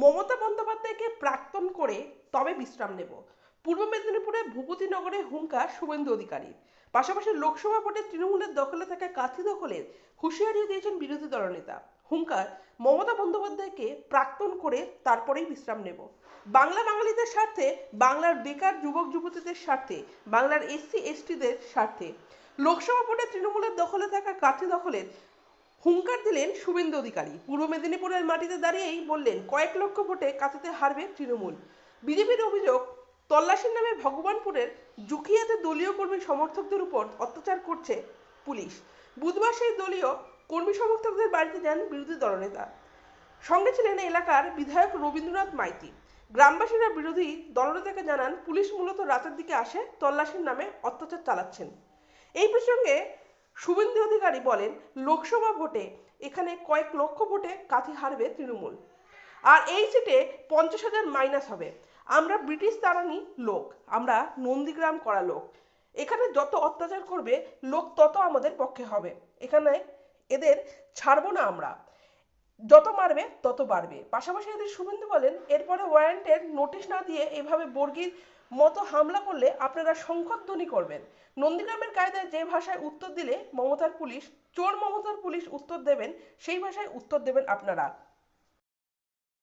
মমতা বন্দ্যোপাধ্যায়কে প্রাক্তন করে তবে বিশ্রাম নেব। পূর্ব মেদিনীপুরে ভূপতিনগরে হুঙ্কার শুভেন্দু অধিকারী। পাশাপাশি লোকসভা ভোটে তৃণমূলের দখলে থাকা কাথি দখলের হুঁশিয়ারিও দিয়েছেন বিরোধী দলনেতা হুঙ্কার মমতা বন্দ্যোপাধ্যায়কে প্রাক্তন করে তারপরেই বিশ্রাম নেব। বাংলা বাঙালিদের স্বার্থে, বাংলার বেকার যুবক যুবতীদের স্বার্থে, বাংলার এসসি, এসটিদের স্বার্থে। লোকসভা ভোটে তৃণমূলের দখলে থাকা কাথি দখলের হুঙ্কার দিলেন শুভেন্দু অধিকারী। পূর্ব মেদিনীপুরের মাটিতে দাঁড়িয়েই বললেন, কয়েক লক্ষ ভোটে কাঁথিতে হারবে তৃণমূল। বিজেপির অভিযোগ, তল্লাশির নামে ভগবানপুরের জুখিয়াতে দলীয় কর্মী সমর্থকদের উপর অত্যাচার করছে পুলিশ। বুধবার সেই দলীয় কর্মী সমর্থকদের বাড়িতে যান বিরোধী দলনেতা। সঙ্গে ছিলেন এলাকার বিধায়ক রবীন্দ্রনাথ মাইতি। গ্রামবাসীরা বিরোধী দলনেতাকে জানান, পুলিশ মূলত রাতের দিকে আসে, তল্লাশির নামে অত্যাচার চালাচ্ছেন। এই প্রসঙ্গে শুভেন্দু অধিকারী বলেন, লোকসভা ভোটে এখানে কয়েক লক্ষ ভোটে কাঁথি হারবে তৃণমূল। আর এই সিটে পঞ্চাশ হাজার মাইনাস হবে। আমরা ব্রিটিশ তারানি লোক, আমরা নন্দীগ্রাম করা লোক। এখানে যত অত্যাচার করবে, লোক তত আমাদের পক্ষে হবে। এখানে এদের ছাড়বো না আমরা। যত মারবে, তত বাড়বে। পাশাপাশি যদি শুভেন্দু বলেন, এরপরে ওয়ারেন্টের নোটিশ না দিয়ে এভাবে বর্গির মতো হামলা করলে আপনারা সংখ্যধ্বনি করবেন। নন্দীগ্রামের কায়দায় যে ভাষায় উত্তর দিলে মমতার পুলিশ, চোর মমতার পুলিশ উত্তর দেবেন, সেই ভাষায় উত্তর দেবেন আপনারা।